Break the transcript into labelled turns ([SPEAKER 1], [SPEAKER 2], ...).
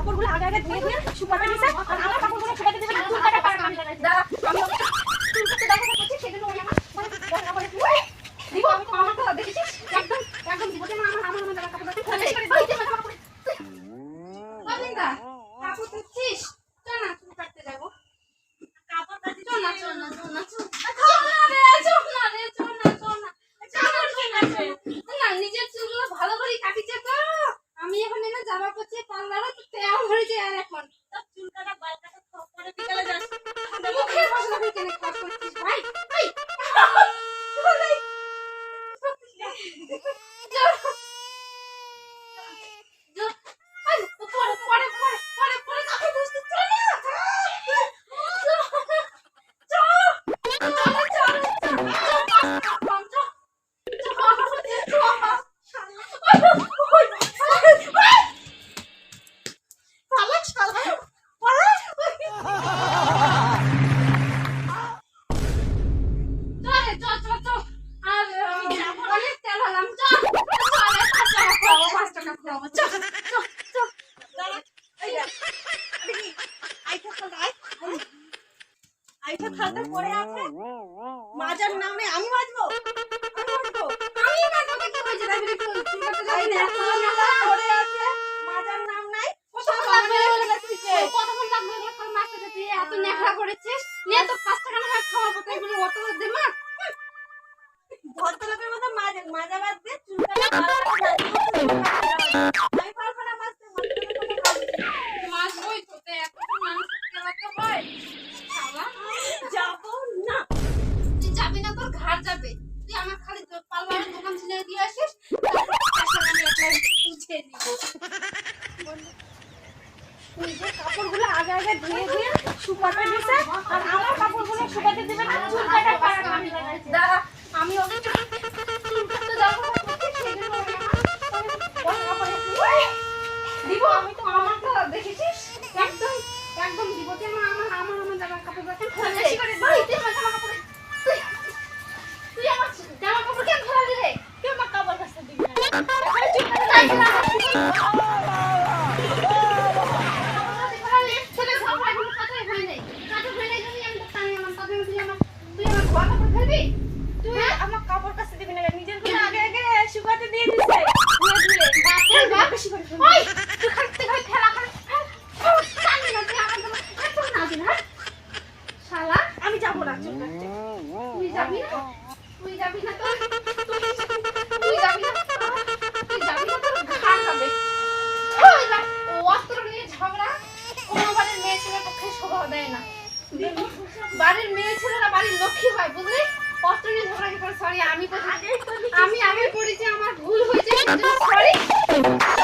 [SPEAKER 1] কাপড়গুলো আগে আগে ধুয়ে ধুয়ে শুকাতে দিছে আর আমার কাপড়গুলো শুকাতে দিছে না চুল কাটা পারবে না। দাঁড়া, আমি ওকে চুল কাটতে দেখো করছি সেজন্য ওই আমার মানে দেখা করে দিব দিব আমি তো আমার তো দেখেছিস একদম একদম দিব যে আমার আমার আমার জামা কাপড় ফেলে করে দিই যে আমার কাপড়
[SPEAKER 2] গোবিন্দা কাপড় ধুচ্ছিস চল না চুল কাটতে যাব কাপড় কাটতে চল না চল না চল না চল চল না রে চল না রে চল না চল না চল না চল না চল না নিজের চুলগুলো ভালো করে কাটিছে তো আমি এখন এনে জামা করছি পার্লারে তো তেমন হয়েছে আর এখন তোর চুল কাটা বাল কাটা সব বিকালে যাস। মুখের ভাষা তুই কেন কাজ করছিস ভাই! ভাই! চল।
[SPEAKER 1] খালটা পড়ে আছে মাজার নামে আমি বাজবো আমি বাজবো
[SPEAKER 2] আমি না তোকে কি হয়েছে তাই বলে তুই তুই করতে যাবি না
[SPEAKER 1] পড়ে আছে মাজার নাম নাই
[SPEAKER 2] তুই এত নেখড়া করেছিস নিয়ে তো পাঁচ টাকা না খাওয়ার কথা এগুলো অত দিমাগ
[SPEAKER 1] ভদ্রলোকের মতো মাজা মাজা বাদ দিয়ে চুলকাটা আমি পারব না মাজতে
[SPEAKER 2] তো এত মানুষ কেলাতে হয় শালা
[SPEAKER 1] যাব না
[SPEAKER 2] তুই যাবি না তোর ঘাট যাবে। তুই আমার খালি তো পার্লারের দোকান ছিলে দিয়ে আসিস আমি একলাই বুঝে দিব
[SPEAKER 1] নিজের কাপড়গুলো আগে আগে ধুয়ে ধুয়ে শুকাতে দিছে আর আমার কাপড়গুলো শুকাতে দিবে না চুল কাটা পারে আমি দাঁড়া আমি ওকে চুল কাটতে যাব দিব আমি তো আমার তো দেখেছিস?
[SPEAKER 2] একদম একদম দিব। তুই আমার আমার আমার আমার জামার কাপড় রাখেন
[SPEAKER 1] বেশি করে
[SPEAKER 2] ভাই জামা কাপড় কেন খোলা দিলে
[SPEAKER 1] তুই আমার কাপড় কাছে দিবি
[SPEAKER 2] বাড়ির মেয়ে ছেলেরা বাড়ির লক্ষ্মী হয় বুঝলি? কষ্ট নিয়ে ঝগড়া করে সরি আমি আমি
[SPEAKER 1] আমি করেছি আমার ভুল হয়েছে। হ্যাঁ।